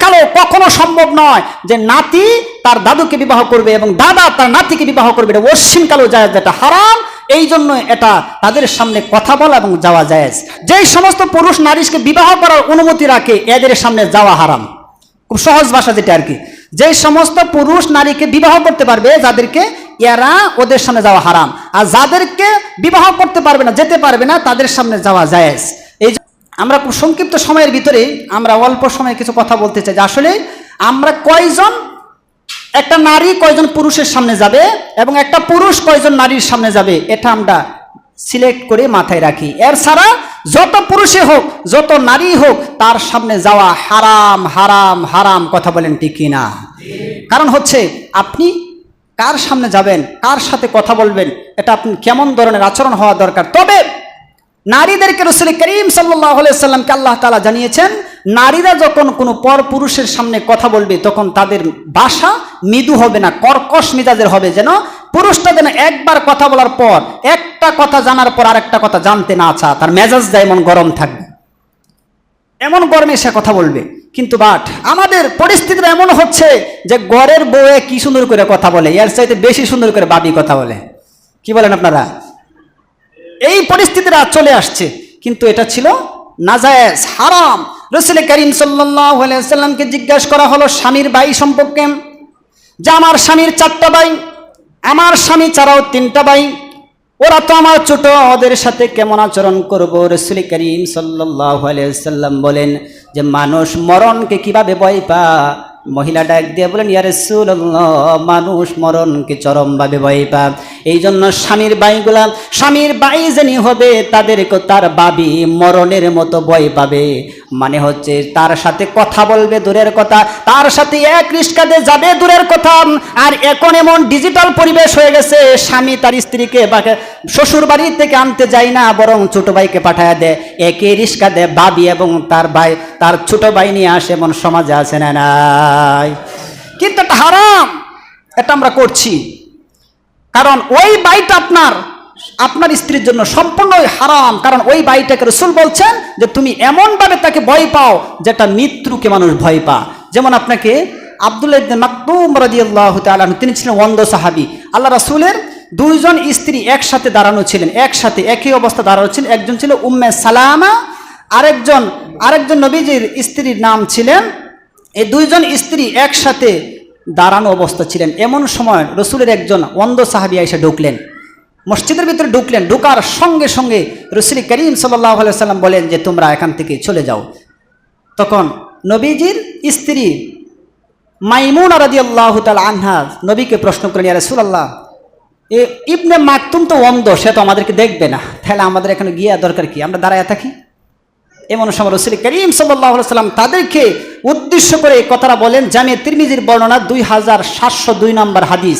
কালো কখনো সম্ভব নয় যে নাতি তার দাদুকে বিবাহ করবে এবং দাদা তার নাতিকে বিবাহ করবে। এটা কালো যায় যেটা হারাম। এই জন্য এটা তাদের সামনে কথা বলা এবং যাওয়া যায় যেই সমস্ত পুরুষ নারীকে বিবাহ করার অনুমতি রাখে, এদের সামনে যাওয়া হারাম। খুব সহজ ভাষা যেটা আর কি। যে সমস্ত পুরুষ নারীকে বিবাহ করতে পারবে, যাদেরকে এরা ওদের সামনে যাওয়া হারাম। আর যাদেরকে বিবাহ করতে পারবে না, যেতে পারবে না, তাদের সামনে যাওয়া জায়েজ। এই যে- আমরা সংক্ষিপ্ত সময়ের ভিতরে আমরা অল্প সময়ে কিছু কথা বলতে চাই যে আসলে আমরা কয়জন, একটা নারী কয়জন পুরুষের সামনে যাবে এবং একটা পুরুষ কয়জন নারীর সামনে যাবে, এটা আমরা সিলেক্ট করে মাথায় রাখি। এর ছাড়া যত পুরুষে হোক, যত নারী হোক, তার সামনে যাওয়া হারাম হারাম হারাম কথা বলেন ঠিক না কারণ হচ্ছে আপনি কার সামনে যাবেন, কার সাথে কথা বলবেন, এটা আপনি কেমন ধরনের আচরণ হওয়া দরকার? তবে নারীদেরকে রসুল করিম সাল্লামকে আল্লাহ তালা জানিয়েছেন, নারীরা যখন কোনো পর পুরুষের সামনে কথা বলবে, তখন তাদের ভাষা মৃদু হবে না, কর্কশ মিজাজের হবে যেন পুরুষটা যেন একবার কথা বলার পর, একটা কথা জানার পর আরেকটা কথা জানতে না চা তার মেজাজ এমন গরম থাকবে। এমন গরমে সে কথা বলবে। কিন্তু বাট আমাদের পরিস্থিতিটা এমন হচ্ছে যে গড়ের বউয়ে কি সুন্দর করে কথা বলে, এর চাইতে বেশি সুন্দর করে বাবি কথা বলে। কি বলেন আপনারা? এই পরিস্থিতিটা চলে আসছে। কিন্তু এটা ছিল নাজায়েজ, হারাম। রসুল করিম সাল্লামকে জিজ্ঞাসা করা হলো, স্বামীর বাই সম্পর্কে? যে আমার স্বামীর চারটা বাই আমার স্বামী ছাড়াও তিনটা বাই ওরা তো আমার ছোট, ওদের সাথে কেমন আচরণ করব? রসুল করিম সাল্লাম বলেন যে, মানুষ মরণকে কীভাবে ভয় পা মহিলা ডাক দিয়ে বলেন ইয়ারে মানুষ মরণকে চরমভাবে ভয় পা এই জন্য স্বামীর বাইগুলা স্বামীর বাই যিনি হবে, তাদেরকে তার বাবি মরণের মতো ভয় পাবে। মানে হচ্ছে তার সাথে কথা বলবে দূরের কথা, তার সাথে এক রিস্কাতে যাবে দূরের কথা। আর এখন এমন ডিজিটাল পরিবেশ হয়ে গেছে, স্বামী তার স্ত্রীকে বা শ্বশুর বাড়ি থেকে আনতে যায় না, বরং ছোট ভাইকে পাঠায় দেয়। একে রিস্কা দেয় বাবি এবং তার ভাই, তার ছোট ভাই নিয়ে আসে, এমন সমাজে আছে না নাই? কিন্তু এটা হারাম। এটা আমরা করছি। কারণ ওই বাইটা আপনার আপনার স্ত্রীর জন্য সম্পূর্ণই হারাম। কারণ ওই বাইটাকে রসুল বলছেন যে তুমি এমনভাবে তাকে ভয় পাও যেটা মৃত্যুকে মানুষ ভয় পা যেমন আপনাকে আবদুল্লাহ মাকতুম রাদিয়াল্লাহু তাআলা আনহু, তিনি ছিলেন অন্ধ সাহাবী। আল্লাহ রাসূলের দুইজন স্ত্রী একসাথে দাঁড়ানো ছিলেন একসাথে একই অবস্থা দাঁড়ানো ছিলেন। একজন ছিল উম্মে সালামা আরেকজন আরেকজন নবীজির স্ত্রীর নাম ছিলেন। এই দুইজন স্ত্রী একসাথে দাঁড়ানো অবস্থা ছিলেন। এমন সময় রসুলের একজন অন্ধ সাহাবি এসে ঢুকলেন। মসজিদের ভিতরে ঢুকলেন। ঢুকার সঙ্গে সঙ্গে রসুল করিম সাল্লাহ সাল্লাম বলেন যে, তোমরা এখান থেকে চলে যাও। তখন নবীজির স্ত্রী মাইমুন রাজি আল্লাহ তাল আনহা নবীকে প্রশ্ন করেন ইয়া রাসূলুল্লাহ, এ ইবনে মাকতুম তো অন্ধ, সে তো আমাদেরকে দেখবে না। তাহলে আমাদের এখানে গিয়ে দরকার কি? আমরা দাঁড়ায় থাকি? এমন সময় রসুল করিম সাল্লাম তাদেরকে উদ্দেশ্য করে কথাটা বলেন জামে তিরমিজির বর্ণনা দুই হাজার সাতশো দুই নম্বর হাদিস।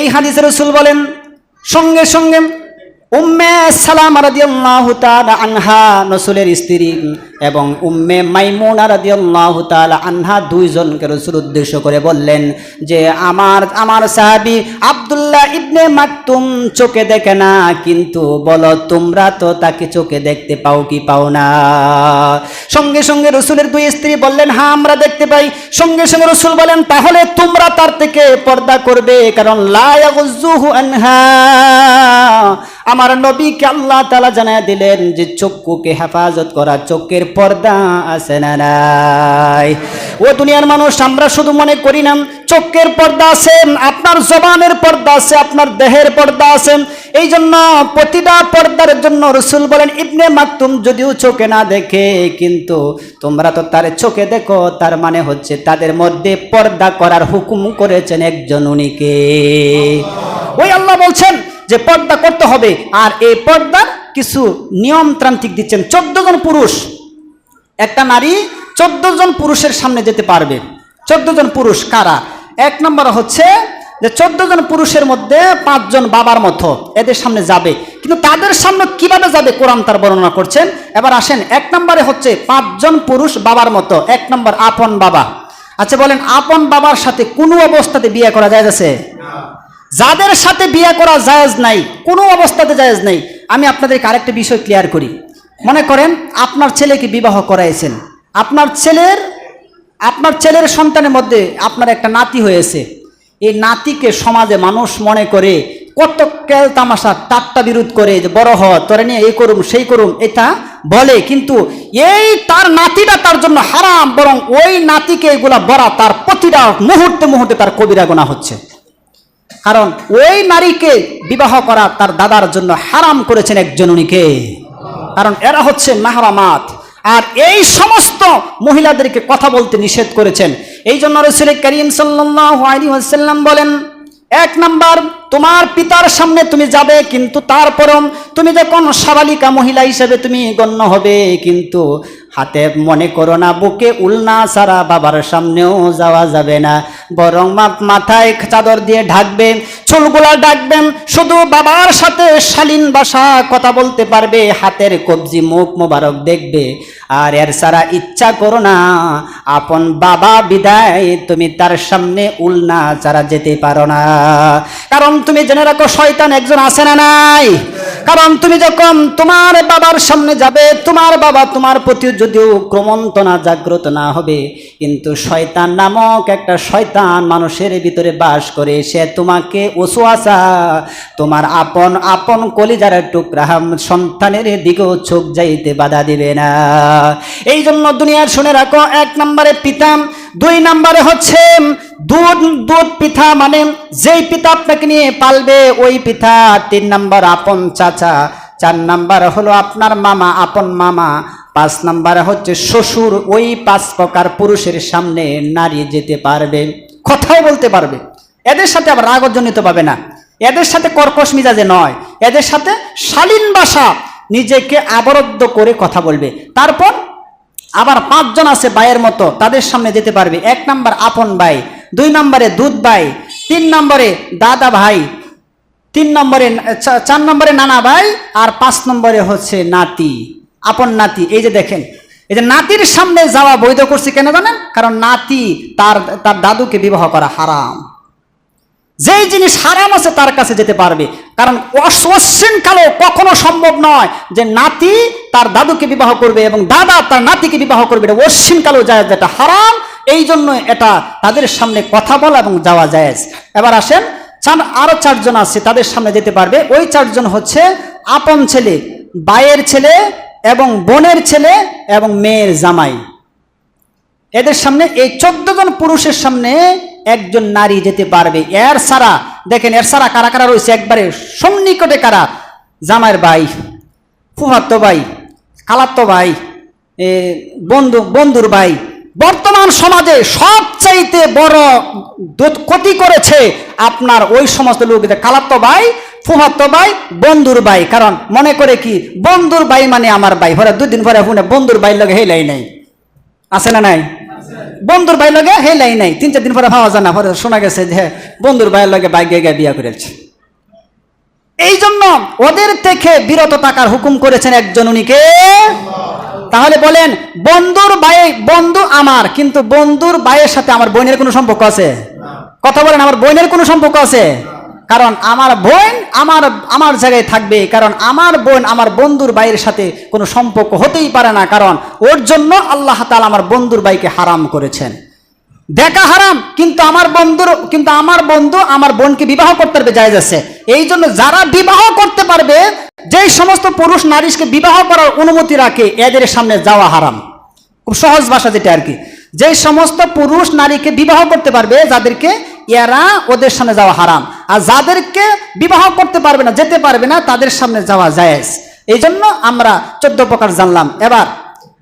এই হাদিসে রসুল বলেন, সঙ্গে সঙ্গে উম্মে সালাম রাদিয়াল্লাহু আনহা নসুলের স্ত্রী এবং উম্মে মাইমুনা রাদিয়াল্লাহু আনহা দুইজনকে রসুল উদ্দেশ্য করে বললেন যে আমার আমার সাহাবী আব্দুল্লাহ ইবনে মাকতুম চোখে দেখে না, কিন্তু বলো তোমরা তো তাকে চোখে দেখতে পাও কি পাও না। সঙ্গে সঙ্গে রসুলের দুই স্ত্রী বললেন হ্যাঁ আমরা দেখতে পাই। সঙ্গে সঙ্গে রসুল বলেন, তাহলে তোমরা তার থেকে পর্দা করবে, কারণ লায়াগুজুহু আনহা। আমার নবীকে আল্লাহ তালা জানায় দিলেন যে চক্ষুকে হেফাজত করা চোখের পর্দা আছে না নাই? ও দুনিয়ার মানুষ, আমরা শুধু মনে করি না, চোখের পর্দা আছে, আপনার জবানের পর্দা আছে, আপনার দেহের পর্দা আছে। এই জন্য প্রতিটা পর্দার জন্য রসুল বলেন, ইবনে মাকতুম যদিও চোখে না দেখে, কিন্তু তোমরা তো তার চোখে দেখো, তার মানে হচ্ছে তাদের মধ্যে পর্দা করার হুকুম করেছেন একজন উনিকে। ওই আল্লাহ বলছেন যে পর্দা করতে হবে। আর এই পর্দার কিছু নিয়মতান্ত্রিক দিচ্ছেন চোদ্দ জন পুরুষ। একটা নারী চোদ্দ জন পুরুষের সামনে যেতে পারবে। চোদ্দ জন পুরুষ কারা? এক নম্বর হচ্ছে যে চোদ্দ জন পুরুষের মধ্যে পাঁচজন বাবার মতো এদের সামনে যাবে। কিন্তু তাদের সামনে কীভাবে যাবে কোরআন তার বর্ণনা করছেন? এবার আসেন, এক নম্বরে হচ্ছে পাঁচজন পুরুষ বাবার মতো। এক নম্বর আপন বাবা। আচ্ছা বলেন, আপন বাবার সাথে কোনো অবস্থাতে বিয়ে করা যায় যাদের সাথে বিয়ে করা জায়েজ নাই, কোনো অবস্থাতে জায়েজ নাই, আমি আপনাদেরকে আরেকটা বিষয় ক্লিয়ার করি। মনে করেন, আপনার ছেলেকে বিবাহ করাইছেন। আপনার ছেলের আপনার ছেলের সন্তানের মধ্যে আপনার একটা নাতি হয়েছে। এই নাতিকে সমাজে মানুষ মনে করে, কত কেল তামাশা, টাট্টা বিরোধ করে, যে বড় হ, তোরে নিয়ে এই করুম, সেই করুম, এটা বলে, কিন্তু এই তার নাতিটা তার জন্য হারাম, বরং ওই নাতিকে এগুলা বলা তার প্রতিটা মুহূর্তে মুহূর্তে তার কবিরা গোনা হচ্ছে। কারণ ওই নারীকে বিবাহ করা তার দাদার জন্য হারাম করেছেন একজন উনিকে। কারণ এরা হচ্ছে মাহরামাত। আর এই সমস্ত মহিলাদেরকে কথা বলতে নিষেধ করেছেন। এই জন্য রসুল করিম সাল্লাম বলেন, এক নাম্বার, তোমার পিতার সামনে তুমি যাবে, কিন্তু তারপরও তুমি যখন সাবালিকা মহিলা হিসেবে তুমি গণ্য হবে, কিন্তু হাতে মনে করো না, বুকে উলনা সারা বাবার সামনেও যাওয়া যাবে না। বরং মাথায় চাদর দিয়ে ঢাকবে, চুলগুলা ডাকবেন শুধু বাবার সাথে শালীন ভাষা কথা বলতে পারবে, হাতের কবজি মুখ মোবারক দেখবে। আর এর সারা ইচ্ছা করো না, আপন বাবা বিদায়, তুমি তার সামনে উলনা চারা যেতে পারো না। কারণ তুমি জেনে রাখো, শয়তান একজন আছে না নাই। কারণ তুমি যখন তোমার বাবার সামনে যাবে, তোমার বাবা তোমার প্রতি যদিও ক্রমন্ত না, জাগ্রত না হবে, কিন্তু শয়তান নামক একটা শয়তান মানুষের ভিতরে বাস করে। সে তোমাকে ওসুয়াশা তোমার আপন আপন কলিজার টুকরা সন্তানের দিকেও চোখ যাইতে বাধা দিবে না। এই জন্য দুনিয়ার শুনে রাখো, এক নম্বরে পিতাম দুই নম্বরে হচ্ছে দুধ দুধ পিঠা মানে যেই পিতা আপনাকে নিয়ে পালবে, ওই পিঠা তিন নম্বর আপন চাচা, চার নাম্বার হলো আপনার মামা, আপন মামা। পাঁচ নাম্বারে হচ্ছে শ্বশুর ওই পাঁচ প্রকার পুরুষের সামনে নারী যেতে পারবে, কথাও বলতে পারবে। এদের সাথে আবার রাগজনিত পাবে না। এদের সাথে কর্কশ মিজাজে নয়। এদের সাথে শালীন ভাষা নিজেকে আবরদ্ধ করে কথা বলবে। তারপর আবার পাঁচজন আছে ভাইয়ের মতো, তাদের সামনে যেতে পারবে। এক নাম্বার আপন ভাই, দুই নম্বরে দুধ ভাই, তিন নম্বরে দাদা ভাই, তিন নম্বরে চার নম্বরে নানা ভাই, আর পাঁচ নম্বরে হচ্ছে নাতি। আপন নাতি, এই যে দেখেন, এই যে নাতির সামনে যাওয়া বৈধ করছে কেন জানেন? কারণ নাতি তার তার দাদুকে বিবাহ করা হারাম। যেই জিনিস হারাম আছে তার কাছে যেতে পারবে। কারণ অশ্বিন কালো কখনো সম্ভব নয় যে নাতি তার দাদুকে বিবাহ করবে এবং দাদা তার নাতিকে বিবাহ করবে। এটা অশ্বিন কালো যায় যেটা হারাম। এই জন্য এটা তাদের সামনে কথা বলা এবং যাওয়া যায় এবার আসেন, চার, আরও চারজন আছে তাদের সামনে যেতে পারবে। ওই চারজন হচ্ছে আপন ছেলে, বায়ের ছেলে এবং বোনের ছেলে এবং মেয়ের জামাই। এদের সামনে এই চোদ্দ জন পুরুষের সামনে একজন নারী যেতে পারবে। এর সারা, দেখেন, এর সারা কারা কারা রয়েছে? একবারে সন্নিকটে কারা? জামাইয়ের ভাই ফুফাত্ত ভাই খালাত্তো ভাই বন্ধু, বন্ধুর ভাই। বর্তমান সমাজে সবচাইতে বড় ক্ষতি করেছে আপনার ওই সমস্ত লোকদের কালাত্ত ভাই ফুহাত্ত ভাই বন্ধুর ভাই। কারণ মনে করে কি বন্ধুর ভাই মানে আমার ভাই। পরে দুদিন পরে শুনে বন্ধুর ভাই লগে হেলাই নাই। আছে না নাই? বন্ধুর ভাই লগে হেলাই নাই। তিন চার দিন পরে ভাবা যায় না। শোনা গেছে যে হ্যাঁ, বন্ধুর ভাইয়ের লগে বাইক গিয়ে বিয়া করেছে এই জন্য ওদের থেকে বিরত থাকার হুকুম করেছেন একজন উনিকে তাহলে বলেন বন্ধুর ভাই বন্ধু আমার কিন্তু বন্ধুর ভাইয়ের সাথে আমার বোনের কোনো সম্পর্ক আছে? কথা বলেন আমার বোনের কোনো সম্পর্ক আছে? কারণ আমার বোন আমার আমার জায়গায় থাকবে, কারণ আমার বোন আমার বন্ধুর ভাইয়ের সাথে কোনো সম্পর্ক হতেই পারে না, কারণ ওর জন্য আল্লাহ তাআলা আমার বন্ধুর ভাইকে হারাম করেছেন। দেখা হারাম, কিন্তু আমার বন্ধুর, কিন্তু আমার বন্ধু আমার বোনকে বিবাহ করতে পারবে যায় আছে। এই জন্য যারা বিবাহ করতে পারবে, যেই সমস্ত পুরুষ নারীকে বিবাহ করার অনুমতি রাখে, এদের সামনে যাওয়া হারাম। খুব সহজ ভাষা যেটা আর কি। যেই সমস্ত পুরুষ নারীকে বিবাহ করতে পারবে, যাদেরকে এরা ওদের সামনে যাওয়া হারাম। আর যাদেরকে বিবাহ করতে পারবে না, যেতে পারবে না, তাদের সামনে যাওয়া জায়েজ। এই জন্য আমরা চোদ্দ প্রকার জানলাম। এবার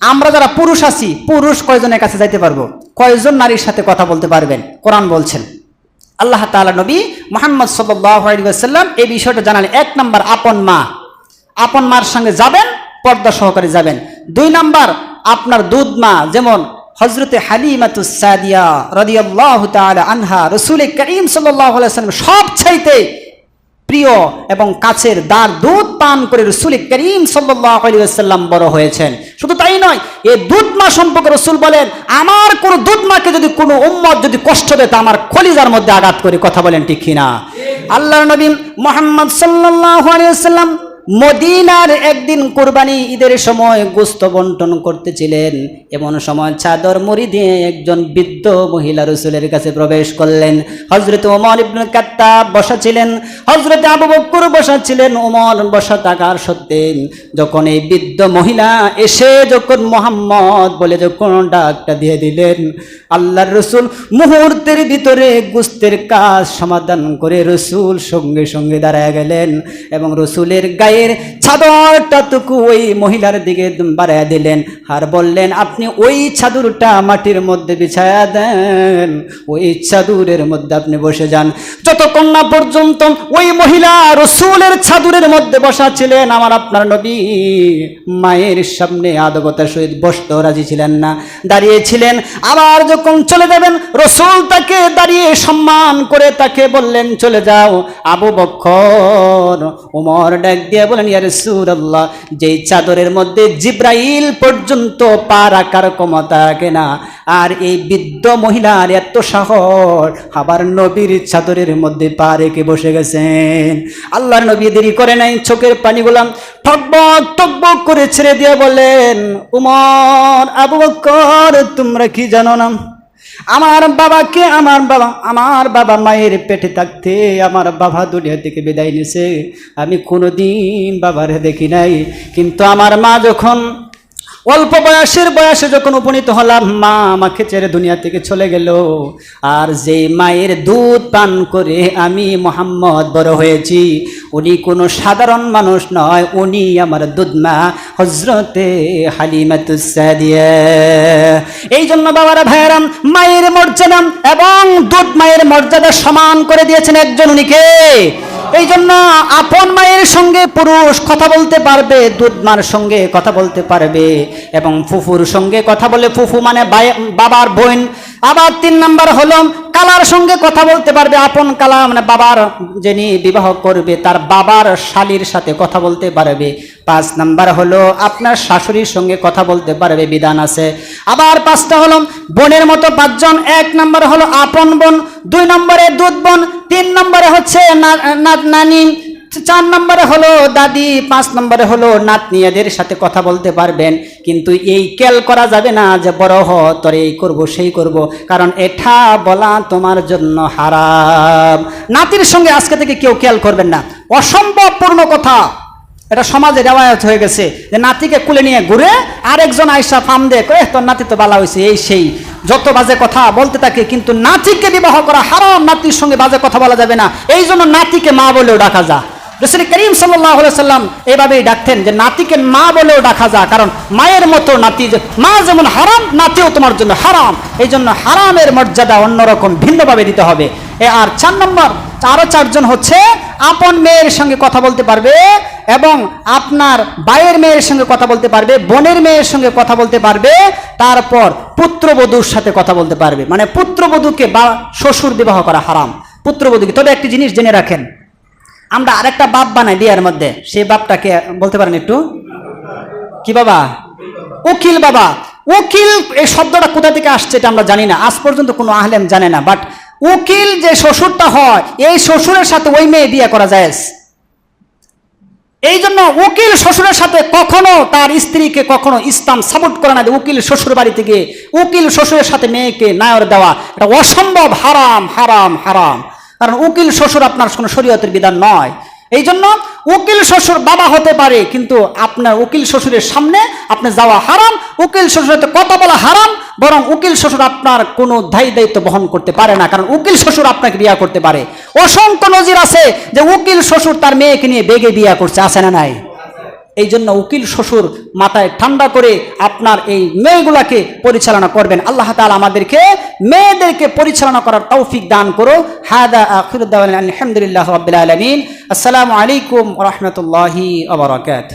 আমরা যারা পুরুষ আছি, পুরুষ কয়জনের কাছে যাইতে পারব? কয়জন নারীর সাথে কথা বলতে পারবেন? কোরআন বলছেন। আল্লাহ তাআলা নবী মোহাম্মদ সাল্লাম এই বিষয়টা জানালেন। এক নাম্বার, আপন মা। আপন মার সঙ্গে যাবেন, পর্দা সহকারে যাবেন। দুই নাম্বার, আপনার দুধ মা, যেমন হজরতে হালিমাতুসাদিয়া রদিয়াল্লাহ তাআলা আনহা রসুল করিম সাল্লাহ সাল্লাম সব চাইতে প্রিয় এবং কাছের দার দুধ পান করে রসুল করিম সাল্লাম বড় হয়েছেন। শুধু তাই নয় এই দুধ মা সম্পর্কে রসুল বলেন আমার কোন দুধ মাকে যদি কোনো উম্মত যদি কষ্ট দেয় তা আমার খলিজার মধ্যে আঘাত করে। কথা বলেন ঠিক কিনা? আল্লাহ নবী মোহাম্মদ সাল্লাহ সাল্লাম মদিনার একদিন কোরবানি ঈদের সময় গোস্ত বন্টন করতেছিলেন। এমন সময় চাদর মুড়ি দিয়ে একজন বৃদ্ধ মহিলা রসুলের কাছে প্রবেশ করলেন। হজরত ওমর ইবনুল কাত্তাব বসা ছিলেন হজরত আবু বক্কর বসা ছিলেন ওমর বসা থাকার সত্ত্বে যখন এই বৃদ্ধ মহিলা এসে যখন মোহাম্মদ বলে যখন ডাকটা দিয়ে দিলেন, আল্লাহর রসুল মুহূর্তের ভিতরে গুস্তের কাজ সমাধান করে রসুল সঙ্গে সঙ্গে দাঁড়ায় গেলেন এবং রসুলের গায়ের চাদরটাটুকু ওই মহিলার দিকে বাড়ায় দিলেন আর বললেন, আপনি ওই চাদরটা মাটির মধ্যে বিছায়া দেন, ওই চাদুরের মধ্যে আপনি বসে যান। যতক্ষণ না পর্যন্ত ওই মহিলা রসুলের চাদুরের মধ্যে বসা ছিলেন, আমার আপনার নবী মায়ের সামনে আদবতার সহিত বসতে রাজি ছিলেন না। দাঁড়িয়েছিলেন আবার যখন চলে যাবেন, রসুল তাকে দাঁড়িয়ে সম্মান করে তাকে বললেন, চলে যাও, আবু বক্ষর উমর ডাক দিয়ে বলেন ইয়ার সুরাল্লাহ যেই চাদরের মধ্যে জিব্রাইল পর্যন্ত পা রাখার ক্ষমতা রাখে না, আর এই বৃদ্ধ মহিলার এত সাহস, আবার নবীর চাদরের মধ্যে পা রেখে বসে গেছেন। আল্লাহর নবী দেরি করে নাই, চোখের পানিগুলাম টকবক টকবক করে ছেড়ে দিয়ে বলেন, উমর, আবু বকর, তোমরা কি জানো না? আমার বাবা কে আমার বাবা আমার বাবা মায়ের পেটে থাকতে আমার বাবা দুনিয়া থেকে বিদায় নিছে আমি কোনোদিন বাবারে দেখি নাই। কিন্তু আমার মা যখন অল্প বয়সের বয়সে যখন উপনীত হলাম, মা আমাকে ছেড়ে দুনিয়া থেকে চলে গেল। আর যে মায়ের দুধ পান করে আমি মোহাম্মদ বড় হয়েছি, উনি কোনো সাধারণ মানুষ নয়, উনি আমার দুধ মা হজরতে হালিমাতুসাদিয়া এই জন্য বাবারা, ভাইয়ারাম, মায়ের মর্যাদা এবং দুধ মায়ের মর্যাদা সমান করে দিয়েছেন একজন উনিকে। এই জন্য আপন মায়ের সঙ্গে পুরুষ কথা বলতে পারবে, দুধ মার সঙ্গে কথা বলতে পারবে, এবং ফুফুর সঙ্গে কথা বলে, ফুফু মানে বাবার বোন। আবার তিন নাম্বার হলো কালার সঙ্গে কথা বলতে পারবে, আপন কালা মানে বাবার যিনি বিবাহ করবে, তার বাবার শালির সাথে কথা বলতে পারবে। পাঁচ নাম্বার হলো, আপনার শাশুড়ির সঙ্গে কথা বলতে পারবে, বিধান আছে। আবার পাঁচটা হলো, বোনের মতো পাঁচজন, এক নাম্বার হলো আপন বোন, দুই নম্বরে দুধ বোন, তিন নম্বরে হচ্ছে নানি চার নম্বরে হলো দাদি, পাঁচ নম্বরে হলো নাতনিয়াদের সাথে কথা বলতে পারবেন। কিন্তু এই কেল করা যাবে না যে, বড় হ, তোর এই করব, সেই করব। কারণ এটা বলা তোমার জন্য হারাম। নাতির সঙ্গে আজকে থেকে কেউ কেল করবেন না। অসম্ভবপূর্ণ কথা। এটা সমাজে রেওয়ায়ত হয়ে গেছে যে, নাতিকে কুলে নিয়ে ঘুরে আরেকজন আয়সা ফাম দে কয়ে তোর নাতি তো বালা হয়েছে এই সেই। যত বাজে কথা বলতে থাকে, কিন্তু নাতিকে বিবাহ করা হারাম। নাতির সঙ্গে বাজে কথা বলা যাবে না। এই জন্য নাতিকে মা বলেও ডাকা যা। রসুল করিম সাল্লাম এইভাবেই ডাকতেন যে, নাতিকে মা বলেও ডাকা যা কারণ মায়ের মতো নাতি মা যেমন হারাম, নাতিও তোমার জন্য হারাম। এই জন্য হারামের মর্যাদা অন্যরকম, ভিন্নভাবে দিতে হবে। এ আর চার নম্বর আরও চারজন হচ্ছে আপন মেয়ের সঙ্গে কথা বলতে পারবে এবং আপনার ভাইয়ের মেয়ের সঙ্গে কথা বলতে পারবে, বোনের মেয়ের সঙ্গে কথা বলতে পারবে, তারপর পুত্রবধূর সাথে কথা বলতে পারবে। মানে পুত্রবধূকে বা শ্বশুর বিবাহ করা হারাম। পুত্রবধূকে, তবে একটি জিনিস জেনে রাখেন আমরা আরেকটা বাপ বানাই বিয়ার মধ্যে। সেই বাপটাকে বলতে পারেন একটু। কি বাবা? উকিল বাবা। উকিল, এই শব্দটা কোথা থেকে আসছে এটা আমরা জানি না। আজ পর্যন্ত কোনো আহলেম জানে না। বাট উকিল যে শ্বশুরটা হয়, এই শ্বশুরের সাথে ওই মেয়ে বিয়ে করা যায়। এই জন্য উকিল শ্বশুরের সাথে কখনো তার স্ত্রীকে কখনো ইসলাম সাপোর্ট করে না উকিল শ্বশুর বাড়ি থেকে উকিল শ্বশুরের সাথে মেয়েকে নায়র দেওয়া। এটা অসম্ভব, হারাম হারাম হারাম। কারণ উকিল, শ্বশুর আপনার কোনো শরীয়তের বিধান নয়। এই জন্য উকিল, শ্বশুর বাবা হতে পারে, কিন্তু আপনার উকিল, শ্বশুরের সামনে আপনি যাওয়া হারাম। উকিল, শ্বশুরের কথা বলা হারাম, বরং উকিল, শ্বশুর আপনার কোনো দায়ী দায়িত্ব বহন করতে পারে না। কারণ উকিল, শ্বশুর আপনাকে বিয়া করতে পারে। অসংখ্য নজির আছে যে উকিল, শ্বশুর তার মেয়েকে নিয়ে বেগে বিয়া করছে আসে না নাই? এই জন্য উকিল শ্বশুর মাথায় ঠান্ডা করে আপনার এই মেয়েগুলাকে পরিচালনা করবেন। আল্লাহ তালা আমাদেরকে মেয়েদেরকে পরিচালনা করার তৌফিক দান করো। হায়দা আখিরুদ্দাওয়ান আলহামদুলিল্লাহ আলমিন। আসসালামু আলাইকুম রহমতুল্লাহি আবরকাত